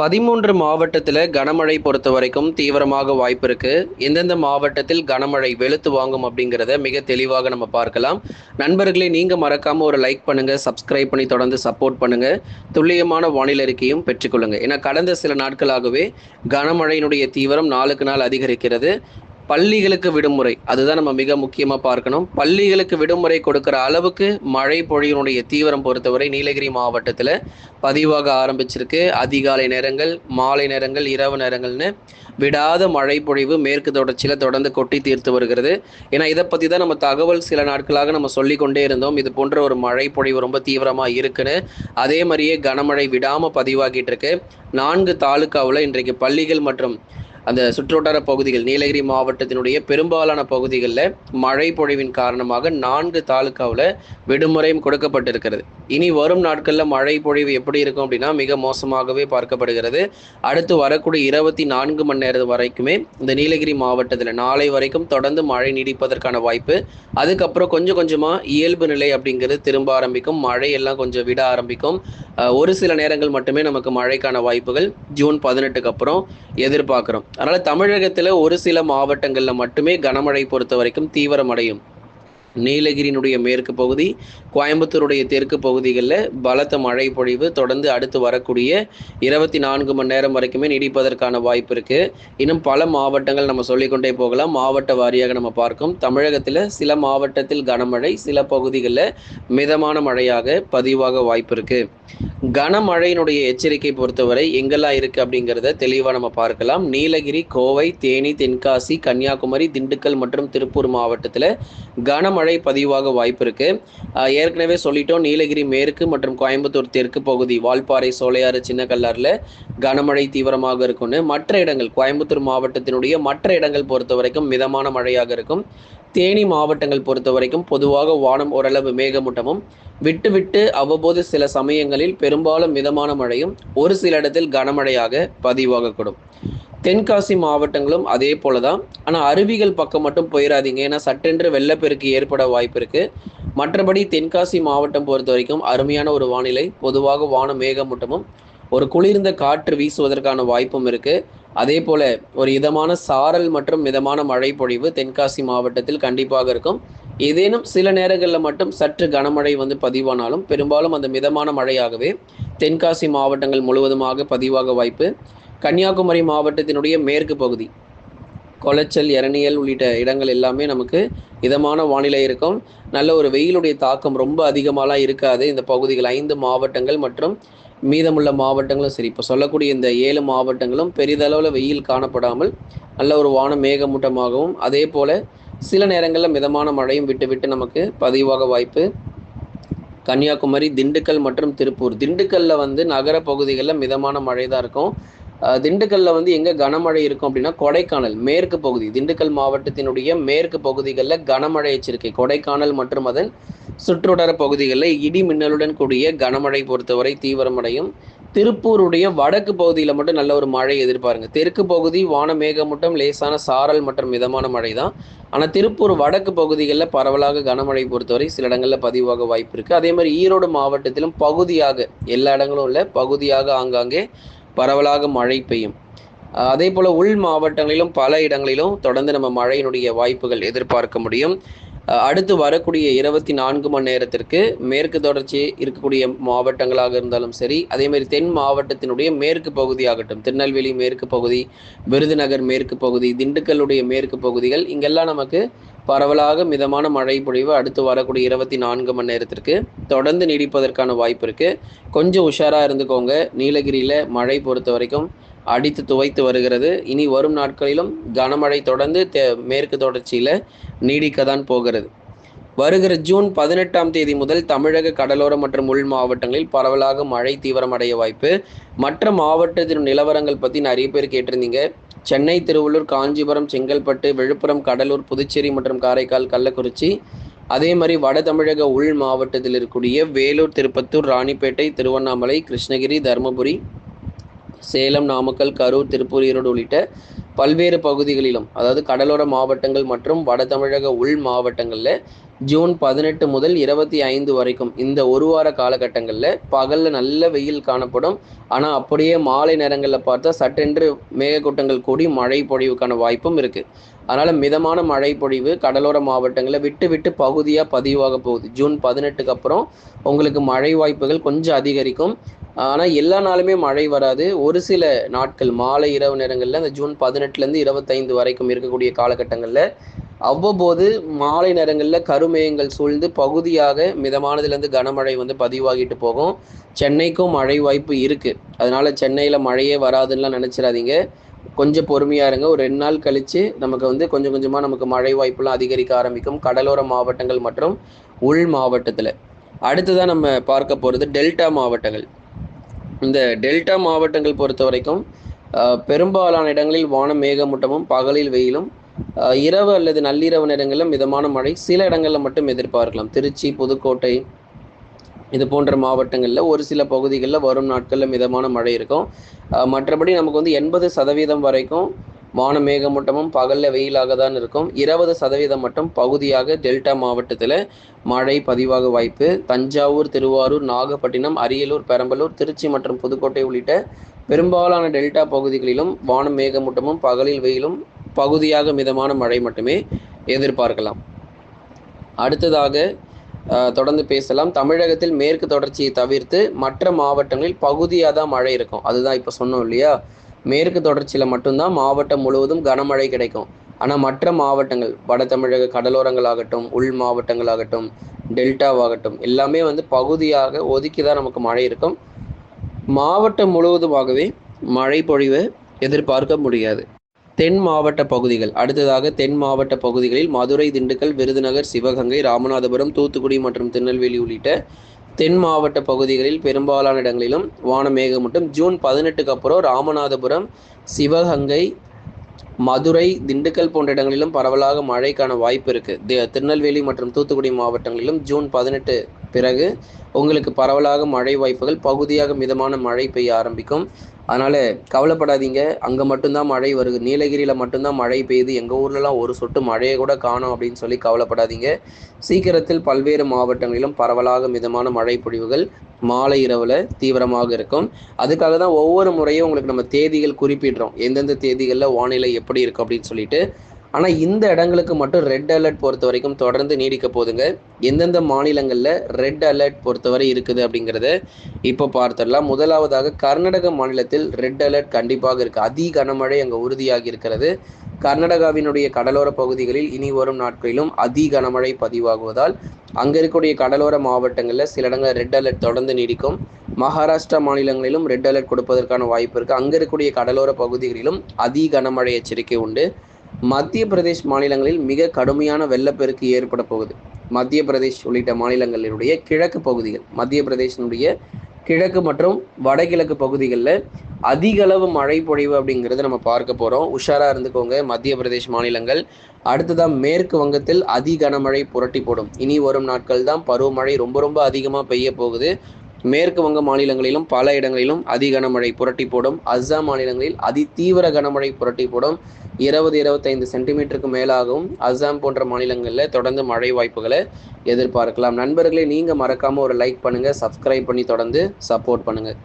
பதிமூன்று மாவட்டத்தில் கனமழை பொறுத்த வரைக்கும் தீவிரமாக வாய்ப்பு இருக்கு. எந்தெந்த மாவட்டத்தில் கனமழை வெளுத்து வாங்கும் அப்படிங்கிறத மிக தெளிவாக நம்ம பார்க்கலாம். நண்பர்களே நீங்க மறக்காம ஒரு லைக் பண்ணுங்க சப்ஸ்கிரைப் பண்ணி தொடர்ந்து சப்போர்ட் பண்ணுங்க. துல்லியமான வானிலை அறிக்கையும் பெற்றுக்கொள்ளுங்க ஏன்னா கடந்த சில நாட்களாகவே கனமழையினுடைய தீவிரம் நாளுக்கு நாள் அதிகரிக்கிறது. பள்ளிகளுக்கு விடுமுறை. அதுதான் நம்ம மிக முக்கியமாக பார்க்கணும். பள்ளிகளுக்கு விடுமுறை கொடுக்குற அளவுக்கு மழை பொழியினுடைய தீவிரம் பொறுத்தவரை நீலகிரி மாவட்டத்தில் பதிவாக ஆரம்பிச்சிருக்கு. அதிகாலை நேரங்கள் மாலை நேரங்கள் இரவு நேரங்கள்னு விடாத மழை பொழிவு மேற்கு தொடர்ச்சியில் தொடர்ந்து கொட்டி தீர்த்து வருகிறது. ஏன்னா இதை பற்றி தான் நம்ம தகவல் சில நாட்களாக நம்ம சொல்லிக்கொண்டே இருந்தோம். இது போன்ற ஒரு மழை பொழிவு ரொம்ப தீவிரமாக இருக்குன்னு. அதே மாதிரியே கனமழை விடாமல் பதிவாகிட்டு இருக்கு. நான்கு தாலுக்காவில் இன்றைக்கு பள்ளிகள் மற்றும் அந்த சுற்றுவட்டார பகுதிகள் நீலகிரி மாவட்டத்தினுடைய பெரும்பாலான பகுதிகளில் மழை பொழிவின் காரணமாக நான்கு தாலுக்காவில் விடுமுறையும் கொடுக்கப்பட்டிருக்கிறது. இனி வரும் நாட்களில் மழை பொழிவு எப்படி இருக்கும் அப்படின்னா மிக மோசமாகவே பார்க்கப்படுகிறது. அடுத்து வரக்கூடிய இருபத்தி நான்கு மணி நேரம் வரைக்குமே இந்த நீலகிரி மாவட்டத்தில் நாளை வரைக்கும் தொடர்ந்து மழை நீடிப்பதற்கான வாய்ப்பு அதுக்கப்புறம் கொஞ்சம் கொஞ்சமாக இயல்பு நிலை அப்படிங்கிறது திரும்ப ஆரம்பிக்கும் மழை எல்லாம் கொஞ்சம் விட ஆரம்பிக்கும். ஒரு சில நேரங்கள் மட்டுமே நமக்கு மழைக்கான வாய்ப்புகள் ஜூன் பதினெட்டுக்கு அப்புறம் எதிர்பார்க்குறோம். அதனால் தமிழகத்தில் ஒரு சில மாவட்டங்களில் மட்டுமே கனமழை பொறுத்த வரைக்கும் தீவிரமடையும். நீலகிரியினுடைய மேற்கு பகுதி கோயம்புத்தூருடைய தெற்கு பகுதிகளில் பலத்த மழை பொழிவு தொடர்ந்து அடுத்து வரக்கூடிய இருபத்தி நான்கு மணி நேரம் வரைக்குமே நீடிப்பதற்கான வாய்ப்பு இருக்கு. இன்னும் பல மாவட்டங்கள் நம்ம சொல்லிக்கொண்டே போகலாம். மாவட்ட வாரியாக நம்ம பார்க்கும். தமிழகத்தில் சில மாவட்டத்தில் கனமழை சில பகுதிகளில் மிதமான மழையாக பதிவாக வாய்ப்பு இருக்குது கனமழையினுடைய எச்சரிக்கை பொறுத்தவரை எங்கெல்லாம் இருக்கு அப்படிங்கிறத தெளிவாக நம்ம பார்க்கலாம். நீலகிரி கோவை தேனி தென்காசி கன்னியாகுமரி திண்டுக்கல் மற்றும் திருப்பூர் மாவட்டத்தில் கனமழை பதிவாக வாய்ப்பு இருக்கு. ஏற்கனவே சொல்லிட்டோம் நீலகிரி மேற்கு மற்றும் கோயம்புத்தூர் தெற்கு பகுதி வால்பாறை சோலையாறு சின்ன கல்லாரில் கனமழை தீவிரமாக இருக்கும்னு மற்ற இடங்கள் கோயம்புத்தூர் மாவட்டத்தினுடைய மற்ற இடங்கள் பொறுத்த வரைக்கும் மிதமான மழையாக இருக்கும். தேனி மாவட்டங்கள் பொறுத்த வரைக்கும் பொதுவாக வானம் ஓரளவு மேகமூட்டமும். விட்டு விட்டு அவ்வப்போது சில சமயங்களில் பெரும்பாலும் மிதமான மழையும் ஒரு சில இடத்தில் கனமழையாக பதிவாகக்கூடும். தென்காசி மாவட்டங்களும் அதே போல தான் ஆனால் அருவிகள் பக்கம் மட்டும் போயிடாதீங்க ஏன்னா சட்டென்று வெள்ளப்பெருக்கு ஏற்பட வாய்ப்பு இருக்கு மற்றபடி தென்காசி மாவட்டம் பொறுத்த வரைக்கும் அருமையான ஒரு வானிலை. பொதுவாக வான மேகமூட்டமும் ஒரு குளிர்ந்த காற்று வீசுவதற்கான வாய்ப்பும் இருக்குது அதே போல ஒரு இதமான சாரல் மற்றும் மிதமான மழை பொழிவு தென்காசி மாவட்டத்தில் கண்டிப்பாக இருக்கும். ஏதேனும் சில நேரங்களில் மட்டும் சற்று கனமழை வந்து பதிவானாலும் பெரும்பாலும் அந்த மிதமான மழையாகவே தென்காசி மாவட்டங்கள் முழுவதுமாக பதிவாக வாய்ப்பு. கன்னியாகுமரி மாவட்டத்தினுடைய மேற்கு பகுதி கொலைச்சல் இரணியல் உள்ளிட்ட இடங்கள் எல்லாமே நமக்கு இதமான வானிலை இருக்கும். நல்ல ஒரு வெயிலுடைய தாக்கம் ரொம்ப அதிகமாலாம் இருக்காது. இந்த பகுதிகள் ஐந்து மாவட்டங்கள் மற்றும் மீதமுள்ள மாவட்டங்களும் சரி இப்போ சொல்லக்கூடிய இந்த ஏழு மாவட்டங்களும் பெரிதளவில் வெயில் காணப்படாமல் நல்ல ஒரு வான மேகமூட்டமாகவும் அதே போல் சில நேரங்களில் மிதமான மழையும் விட்டு விட்டு நமக்கு பதிவாக வாய்ப்பு. கன்னியாகுமரி திண்டுக்கல் மற்றும் திருப்பூர். திண்டுக்கல்லில் வந்து நகர பகுதிகளில் மிதமான மழை தான் இருக்கும். திண்டுக்கல்ல வந்து எங்க கனமழை இருக்கும் அப்படின்னா கொடைக்கானல் மேற்கு பகுதி. திண்டுக்கல் மாவட்டத்தினுடைய மேற்கு பகுதிகளில் கனமழை எச்சரிக்கை. கொடைக்கானல் மற்றும் அதன் சுற்றுவட்டார பகுதிகளில் இடி மின்னலுடன் கூடிய கனமழை பொறுத்தவரை தீவிரமடையும். திருப்பூருடைய வடக்கு பகுதியில் மட்டும் நல்ல ஒரு மழை எதிர்பாருங்க. தெற்கு பகுதி வான மேகமூட்டம் லேசான சாரல் மற்றும் மிதமான மழை தான் ஆனால் திருப்பூர் வடக்கு பகுதிகளில் பரவலாக கனமழை பொறுத்தவரை சில இடங்களில் பதிவாக வாய்ப்பு இருக்குது அதே மாதிரி ஈரோடு மாவட்டத்திலும் பகுதியாக எல்லா இடங்களும் இல்லை பகுதியாக ஆங்காங்கே பரவலாக மழை பெய்யும். அதே போல் உள் மாவட்டங்களிலும் பல இடங்களிலும் தொடர்ந்து நம்ம மழையினுடைய வாய்ப்புகள் எதிர்பார்க்க முடியும். அடுத்து வரக்கூடிய இருபத்தி நான்கு மணி நேரத்திற்கு மேற்கு தொடர்ச்சி இருக்கக்கூடிய மாவட்டங்களாக இருந்தாலும் சரி அதேமாதிரி தென் மாவட்டத்தினுடைய மேற்கு பகுதியாகட்டும் திருநெல்வேலி மேற்கு பகுதி விருதுநகர் மேற்கு பகுதி திண்டுக்கல்லுடைய மேற்கு பகுதிகள் இங்கெல்லாம் நமக்கு பரவலாக மிதமான மழை பொழிவு அடுத்து வரக்கூடிய இருபத்தி நான்கு மணி நேரத்திற்கு தொடர்ந்து நீடிப்பதற்கான வாய்ப்பு இருக்கு. கொஞ்சம் உஷாரா இருந்துக்கோங்க. நீலகிரியில மழை பொறுத்த வரைக்கும் அடித்து துவைத்து வருகிறது. இனி வரும் நாட்களிலும் கனமழை தொடர்ந்து மேற்கு தொடர்ச்சியில நீடிக்க தான் போகிறது. வருகிற ஜூன் பதினெட்டாம் தேதி முதல் தமிழக கடலோர மற்றும் உள் மாவட்டங்களில் பரவலாக மழை தீவிரமடைய வாய்ப்பு. மற்ற மாவட்டத்தின் நிலவரங்கள் பற்றி நிறைய பேர் கேட்டிருந்தீங்க. சென்னை திருவள்ளூர் காஞ்சிபுரம் செங்கல்பட்டு விழுப்புரம் கடலூர் புதுச்சேரி மற்றும் காரைக்கால் கள்ளக்குறிச்சி. அதே மாதிரி வட தமிழக உள் மாவட்டத்தில் இருக்கக்கூடிய வேலூர் திருப்பத்தூர் ராணிப்பேட்டை திருவண்ணாமலை கிருஷ்ணகிரி தருமபுரி சேலம் நாமக்கல் கரூர் திருப்பூர் ஈரோடு உள்ளிட்ட பல்வேறு பகுதிகளிலும் அதாவது கடலோர மாவட்டங்கள் மற்றும் வட தமிழக உள் மாவட்டங்களில் ஜூன் பதினெட்டு முதல் இருபத்தி ஐந்து வரைக்கும். இந்த ஒரு வார காலகட்டங்களில் பகலில் நல்ல வெயில் காணப்படும். ஆனால் அப்படியே மாலை நேரங்களில் பார்த்தா சட்டென்று மேகக்கூட்டங்கள் கூடி மழை பொழிவுக்கான வாய்ப்பும் இருக்குது அதனால் மிதமான மழை பொழிவு கடலோர மாவட்டங்களில் விட்டு விட்டு பகுதியாக பதிவாக போகுது. ஜூன் பதினெட்டுக்கு அப்புறம் உங்களுக்கு மழை வாய்ப்புகள் கொஞ்சம் அதிகரிக்கும். ஆனால் எல்லா நாளுமே மழை வராது. ஒரு சில நாட்கள் மாலை இரவு நேரங்களில் அந்த ஜூன் பதினெட்டுலேருந்து இருபத்தைந்து வரைக்கும் இருக்கக்கூடிய காலகட்டங்களில் அவ்வப்போது மாலை நேரங்களில் கருமேகங்கள் சூழ்ந்து பகுதியாக மிதமானதுலேருந்து கனமழை வந்து பதிவாகிட்டு போகும். சென்னைக்கும் மழை வாய்ப்பு இருக்குது அதனால் சென்னையில் மழையே வராதுன்னெலாம் நினச்சிடாதீங்க. கொஞ்சம் பொறுமையாக இருங்க. ஒரு ரெண்டு நாள் கழித்து நமக்கு வந்து கொஞ்சம் கொஞ்சமாக நமக்கு மழை வாய்ப்புலாம் அதிகரிக்க ஆரம்பிக்கும். கடலோர மாவட்டங்கள் மற்றும் உள் மாவட்டத்தில். அடுத்ததான் நம்ம பார்க்க போகிறது டெல்டா மாவட்டங்கள். இந்த டெல்டா மாவட்டங்கள் பொறுத்த வரைக்கும் பெரும்பாலான இடங்களில் வான மேகமூட்டமும் பகலில் வெயிலும் இரவு அல்லது நள்ளிரவு நேரங்களில் மிதமான மழை சில இடங்களில் மட்டும் எதிர்பார்க்கலாம். திருச்சி புதுக்கோட்டை இது போன்ற மாவட்டங்களில் ஒரு சில பகுதிகளில் வரும் நாட்களில் மிதமான மழை இருக்கும். மற்றபடி நமக்கு வந்து எண்பது சதவீதம் வரைக்கும் வான மேகமூட்டமும் பகலில் வெயிலாக தான் இருக்கும். இருபது சதவீதம் மட்டும் பகுதியாக டெல்டா மாவட்டத்தில் மழை பதிவாக வாய்ப்பு. தஞ்சாவூர் திருவாரூர் நாகப்பட்டினம் அரியலூர் பெரம்பலூர் திருச்சி மற்றும் புதுக்கோட்டை உள்ளிட்ட பெரும்பாலான டெல்டா பகுதிகளிலும் வான மேகமூட்டமும் பகலில் வெயிலும் பகுதியாக மிதமான மழை மட்டுமே எதிர்பார்க்கலாம். அடுத்ததாக தொடர்ந்து பேசலாம். தமிழகத்தில் மேற்கு தொடர்ச்சியை தவிர்த்து மற்ற மாவட்டங்களில் பகுதியாக தான் மழை இருக்கும். அதுதான் இப்போ சொன்னோம் இல்லையா? மேற்கு தொடர்ச்சியில் மட்டும்தான் மாவட்டம் முழுவதும் கனமழை கிடைக்கும். ஆனால் மற்ற மாவட்டங்கள் வட தமிழக கடலோரங்களாகட்டும் உள் மாவட்டங்களாகட்டும் டெல்டாவாகட்டும் எல்லாமே வந்து பகுதியாக ஒதுக்கி தான் நமக்கு மழை இருக்கும். மாவட்டம் முழுவதுமாகவே மழை பொழிவு எதிர்பார்க்க முடியாது. தென் மாவட்ட பகுதிகள். அடுத்ததாக தென் மாவட்ட பகுதிகளில் மதுரை திண்டுக்கல் விருதுநகர் சிவகங்கை ராமநாதபுரம் தூத்துக்குடி மற்றும் திருநெல்வேலி உள்ளிட்ட தென் மாவட்ட பகுதிகளில் பெரும்பாலான இடங்களிலும் வானமேகமூட்டம். ஜூன் பதினெட்டுக்கு அப்புறம் ராமநாதபுரம் சிவகங்கை மதுரை திண்டுக்கல் போன்ற இடங்களிலும் பரவலாக மழைக்கான வாய்ப்பு இருக்குது திருநெல்வேலி மற்றும் தூத்துக்குடி மாவட்டங்களிலும் ஜூன் பதினெட்டு பிறகு உங்களுக்கு பரவலாக மழை வாய்ப்புகள் பகுதியாக மிதமான மழை பெய்ய ஆரம்பிக்கும். அதனால் கவலைப்படாதீங்க. அங்கே மட்டும்தான் மழை வருது. நீலகிரியில் மட்டும்தான் மழை பெய்யுது. எங்கள் ஊர்லலாம் ஒரு சொட்டு மழையை கூட காணும் அப்படின்னு சொல்லி கவலைப்படாதீங்க. சீக்கிரத்தில் பல்வேறு மாவட்டங்களிலும் பரவலாக மிதமான மழை பொழிவுகள் மாலை இரவில் தீவிரமாக இருக்கும். அதுக்காக தான் ஒவ்வொரு முறையும் உங்களுக்கு நம்ம தேதிகள் குறிப்பிடுறோம். எந்தெந்த தேதிகளில் வானிலை எப்படி இருக்கும் அப்படின்னு சொல்லிட்டு ஆனால் இந்த இடங்களுக்கு மட்டும் ரெட் அலர்ட் பொறுத்த வரைக்கும் தொடர்ந்து நீடிக்க போதுங்க எந்தெந்த மாநிலங்களில் ரெட் அலர்ட் பொறுத்தவரை இருக்குது அப்படிங்கிறத இப்போ பார்த்துடலாம். முதலாவதாக கர்நாடக மாநிலத்தில் ரெட் அலர்ட் கண்டிப்பாக இருக்குது அதி கனமழை அங்கே உறுதியாகி இருக்கிறது. கர்நாடகாவினுடைய கடலோர பகுதிகளில் இனி வரும் நாட்களிலும் அதி கனமழை பதிவாகுவதால் அங்கே இருக்கக்கூடிய கடலோர மாவட்டங்களில் சில இடங்கள் ரெட் அலர்ட் தொடர்ந்து நீடிக்கும். மகாராஷ்டிரா மாநிலங்களிலும் ரெட் அலர்ட் கொடுப்பதற்கான வாய்ப்பு இருக்குது அங்கே இருக்கக்கூடிய கடலோர பகுதிகளிலும் அதி கனமழை எச்சரிக்கை உண்டு. மத்திய பிரதேஷ் மாநிலங்களில் மிக கடுமையான வெள்ளப்பெருக்கு ஏற்பட போகுது. மத்திய பிரதேஷ் உள்ளிட்ட மாநிலங்களினுடைய கிழக்கு பகுதிகள் மத்திய பிரதேசனுடைய கிழக்கு மற்றும் வடகிழக்கு பகுதிகளில் அதிக அளவு மழை பொழிவு அப்படிங்கிறது நம்ம பார்க்க போகிறோம் உஷாராக இருந்துக்கோங்க. மத்திய பிரதேஷ் மாநிலங்கள் அடுத்ததான் மேற்கு வங்கத்தில் அதி கனமழை புரட்டி போடும். இனி வரும் நாட்கள் தான் பருவமழை ரொம்ப ரொம்ப அதிகமாக பெய்ய போகுது. மேற்கு வங்க மாநிலங்களிலும் பல இடங்களிலும் அதி கனமழை புரட்டி போடும். அஸ்ஸாம் மாநிலங்களில் அதி தீவிர கனமழை புரட்டி போடும். இருபது இருபத்தைந்து சென்டிமீட்டருக்கு மேலாகவும் அஸ்ஸாம் போன்ற மாநிலங்களில் தொடர்ந்து மழை வாய்ப்புகளை எதிர்பார்க்கலாம். நண்பர்களே நீங்கள் மறக்காமல் ஒரு லைக் பண்ணுங்கள் சப்ஸ்கிரைப் பண்ணி தொடர்ந்து சப்போர்ட் பண்ணுங்கள்